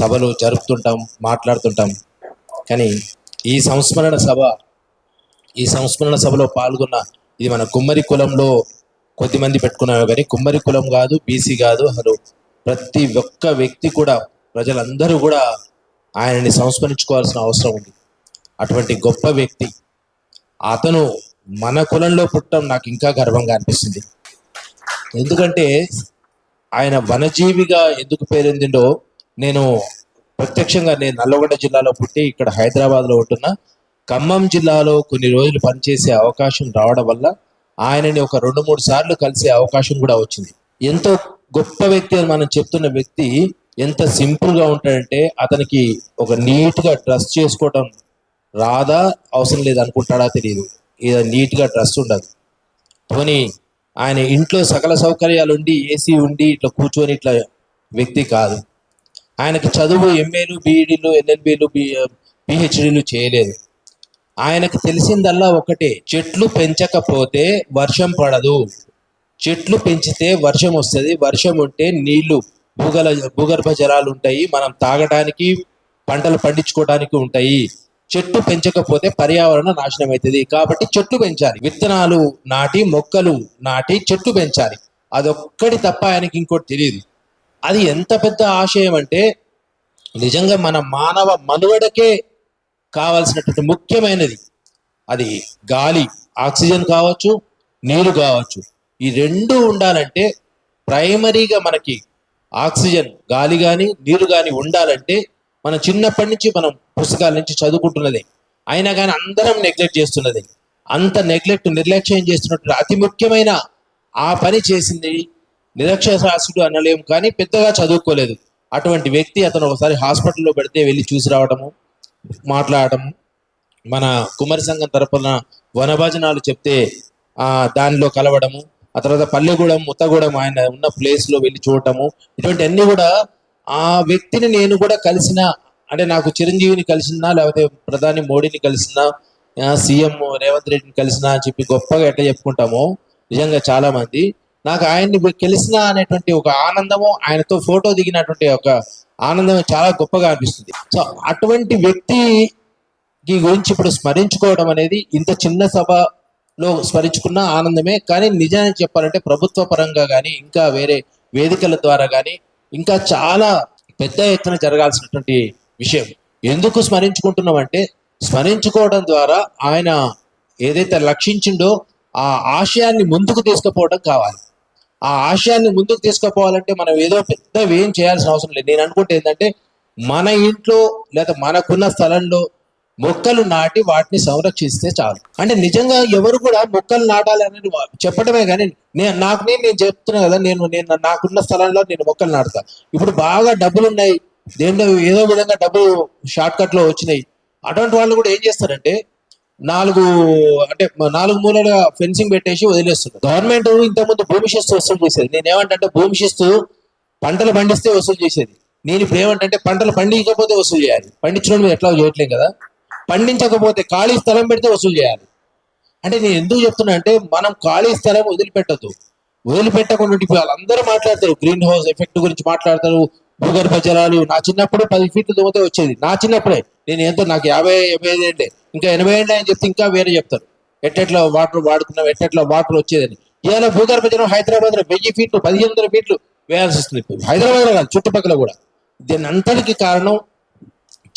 సభలు జరుపుతుంటాం మాట్లాడుతుంటాం. కానీ ఈ సంస్మరణ సభ ఈ సంస్మరణ సభలో పాల్గొన్న ఇది మన కుమ్మరి కులంలో కొద్దిమంది పెట్టుకున్నారు. కానీ కుమ్మరి కులం కాదు బీసీ కాదు అసలు ప్రతి ఒక్క వ్యక్తి కూడా ప్రజలందరూ కూడా ఆయనని సంస్మరించుకోవాల్సిన అవసరం ఉంది. అటువంటి గొప్ప వ్యక్తి అతను మన కులంలో పుట్టడం నాకు ఇంకా గర్వంగా అనిపిస్తుంది. ఎందుకంటే ఆయన వనజీవిగా ఎందుకు పేరొందిండో నేను ప్రత్యక్షంగా నేను నల్లగొండ జిల్లాలో పుట్టి ఇక్కడ హైదరాబాద్లో ఉంటున్నా. ఖమ్మం జిల్లాలో కొన్ని రోజులు పనిచేసే అవకాశం రావడం వల్ల ఆయనని ఒక రెండు మూడు సార్లు కలిసే అవకాశం కూడా వచ్చింది. ఎంతో గొప్ప వ్యక్తి అని మనం చెప్తున్న వ్యక్తి ఎంత సింపుల్గా ఉంటాడంటే అతనికి ఒక నీట్గా డ్రెస్ చేసుకోవడం రాదా అవసరం లేదు అనుకుంటాడా తెలియదు ఇక నీట్గా డ్రెస్ ఉండదు. పోనీ ఆయన ఇంట్లో సకల సౌకర్యాలు ఉండి ఏసీ ఉండి ఇట్లా కూర్చొని ఇట్లా వ్యక్తి కాదు. ఆయనకి చదువు ఎంఏలు బీఈడీలు ఎల్ఎల్బీలు పిహెచ్డీలు చేయలేదు. ఆయనకు తెలిసిందల్లా ఒకటే చెట్లు పెంచకపోతే వర్షం పడదు. చెట్లు పెంచితే వర్షం వస్తుంది వర్షం ఉంటే నీళ్ళు భూగల భూగర్భ జలాలు ఉంటాయి మనం తాగడానికి పంటలు పండించుకోవడానికి ఉంటాయి. చెట్టు పెంచకపోతే పర్యావరణం నాశనం అవుతుంది కాబట్టి చెట్లు పెంచాలి. విత్తనాలు నాటి మొక్కలు నాటి చెట్లు పెంచాలి. అదొక్కటి తప్ప ఆయనకి ఇంకోటి తెలియదు అది ఎంత పెద్ద ఆశయం అంటే నిజంగా మన మానవ మనుగడకే కావాల్సినటువంటి ముఖ్యమైనది. అది గాలి ఆక్సిజన్ కావచ్చు నీరు కావచ్చు. ఈ రెండు ఉండాలంటే ప్రైమరీగా మనకి ఆక్సిజన్ గాలి కానీ నీరు కానీ ఉండాలంటే మనం చిన్నప్పటి నుంచి మనం పుస్తకాల నుంచి చదువుకుంటున్నదే. అయినా కానీ అందరం నెగ్లెక్ట్ చేస్తున్నది. అంత నెగ్లెక్ట్ నిర్లక్ష్యం చేస్తున్నట్టు అతి ముఖ్యమైన ఆ పని చేసింది నిరక్షరాస్యుడు అనలేము కానీ పెద్దగా చదువుకోలేదు. అటువంటి వ్యక్తి అతను ఒకసారి హాస్పిటల్లో పెడితే వెళ్ళి చూసి రావడము మాట్లాడటము. మన కుమారి సంఘం తరపున వనభజనాలు చెప్తే ఆ దానిలో కలవడము. ఆ తర్వాత పల్లెగూడెం ముత్తగూడెం ఆయన ఉన్న ప్లేస్లో వెళ్ళి చూడటము. ఇటువంటి అన్ని కూడా ఆ వ్యక్తిని నేను కూడా కలిసిన అంటే నాకు చిరంజీవిని కలిసినా లేకపోతే ప్రధాని మోడీని కలిసినా సీఎం రేవంత్ రెడ్డిని కలిసినా అని చెప్పి గొప్పగా ఎట్లా చెప్పుకుంటామో నిజంగా చాలా మంది. నాకు ఆయన్ని కలిసిన అనేటువంటి ఒక ఆనందము ఆయనతో ఫోటో దిగినటువంటి ఒక ఆనందం చాలా గొప్పగా అనిపిస్తుంది. సో అటువంటి వ్యక్తి గురించి ఇప్పుడు స్మరించుకోవడం అనేది ఇంత చిన్న సభలో స్మరించుకున్న ఆనందమే కానీ నిజానికి చెప్పాలంటే ప్రభుత్వ పరంగా కానీ ఇంకా వేరే వేదికల ద్వారా కానీ ఇంకా చాలా పెద్ద ఎత్తున జరగాల్సినటువంటి విషయం. ఎందుకు స్మరించుకుంటున్నాం అంటే స్మరించుకోవడం ద్వారా ఆయన ఏదైతే లక్షించిండో ఆ ఆశయాన్ని ముందుకు తీసుకుపోవడం కావాలి. ఆ ఆశయాన్ని ముందుకు తీసుకుపోవాలంటే మనం ఏదో పెద్ద ఏం చేయాల్సిన అవసరం లేదు. నేను అనుకుంటే ఏంటంటే మన ఇంట్లో లేదా మనకున్న స్థలంలో మొక్కలు నాటి వాటిని సంరక్షిస్తే చాలు. అంటే నిజంగా ఎవరు కూడా మొక్కలు నాటాలి అనేది చెప్పడమే కానీ నేను నాకు నేను నేను చెప్తున్నా కదా నేను నేను నాకున్న స్థలంలో నేను మొక్కలు నాటుతా. ఇప్పుడు బాగా డబ్బులు ఉన్నాయి దేంట్లో ఏదో విధంగా డబ్బులు షార్ట్ కట్లో వచ్చినాయి. అటువంటి వాళ్ళు కూడా ఏం చేస్తారంటే నాలుగు అంటే నాలుగు మూలలుగా ఫెన్సింగ్ పెట్టేసి వదిలేస్తుంది గవర్నమెంట్ ఇంతకుముందు భూమి శిస్తు వసూలు చేసేది. నేను ఏమంటే భూమి శిస్తు పంటలు పండిస్తే వసూలు చేసేది. నేను ఇప్పుడు ఏమంటే పంటలు పండించకపోతే వసూలు చేయాలి. పండించడం ఎట్లా చేయట్లేదు కదా. పండించకపోతే ఖాళీ స్థలం పెడితే వసూలు చేయాలి. అంటే నేను ఎందుకు చెప్తున్నా అంటే మనం ఖాళీ స్థలం వదిలిపెట్టద్దు. వదిలిపెట్టకుండా ఇప్పుడు వాళ్ళందరూ మాట్లాడతారు. గ్రీన్ హౌస్ ఎఫెక్ట్ గురించి మాట్లాడతారు. భూగర్భ జలాలు. నా చిన్నప్పుడు పది ఫీట్లు దుమ్మితే వచ్చేది. నా చిన్నప్పుడే. నేను ఎంతో నాకు యాభై యాభై ఐదు ఇంకా ఎనభై ఏళ్ళు అని చెప్తే ఇంకా వేరే చెప్తారు. ఎట్టెట్లో వాటర్ వాడుకున్నాం ఎట్టెట్లో వాటర్ వచ్చేదని. ఇవాళ భూగర్భ జలం హైదరాబాద్లో వెయ్యి ఫీట్లు పదిహేను వందల ఫీట్లు వేయాల్సి వస్తుంది హైదరాబాద్లో కాదు చుట్టుపక్కల కూడా. దీని అంతటికి కారణం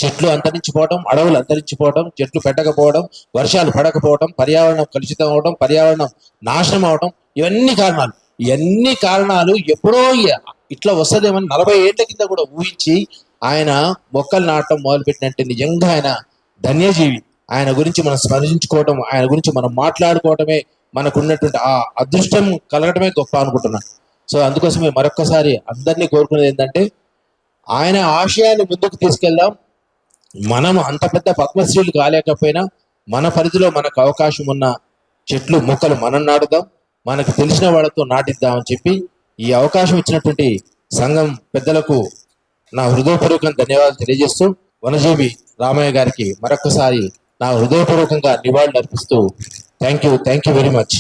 చెట్లు అంతరించిపోవడం అడవులు అంతరించిపోవడం చెట్లు పెట్టకపోవడం వర్షాలు పడకపోవడం పర్యావరణం కలుషితం అవడం పర్యావరణం నాశనం అవడం ఇవన్నీ కారణాలు. ఇవన్నీ కారణాలు ఎప్పుడో ఇట్లా వస్తుందేమని నలభై ఏళ్ళ కింద కూడా ఊహించి ఆయన మొక్కలు నాటడం మొదలుపెట్టినట్టు నిజంగా ఆయన ధన్యజీవి. ఆయన గురించి మనం స్మరించుకోవడం ఆయన గురించి మనం మాట్లాడుకోవటమే మనకు ఉన్నటువంటి ఆ అదృష్టం కలగటమే గొప్ప అనుకుంటున్నాను సో అందుకోసమే మరొక్కసారి అందరినీ కోరుకునేది ఏంటంటే ఆయన ఆశయాన్ని ముందుకు తీసుకెళ్దాం. మనం అంత పెద్ద పద్మశ్రీలు కాలేకపోయినా మన పరిధిలో మనకు అవకాశం ఉన్న చెట్లు మొక్కలు మనం నాటుదాం. మనకు తెలిసిన వాళ్ళతో నాటిద్దామని చెప్పి ఈ అవకాశం ఇచ్చినటువంటి సంఘం పెద్దలకు నా హృదయపూర్వకం ధన్యవాదాలు తెలియజేస్తూ వనజీవి రామయ్య గారికి మరొకసారి నా హృదయపూర్వకంగా నివాళులు అర్పిస్తూ thank you thank you very much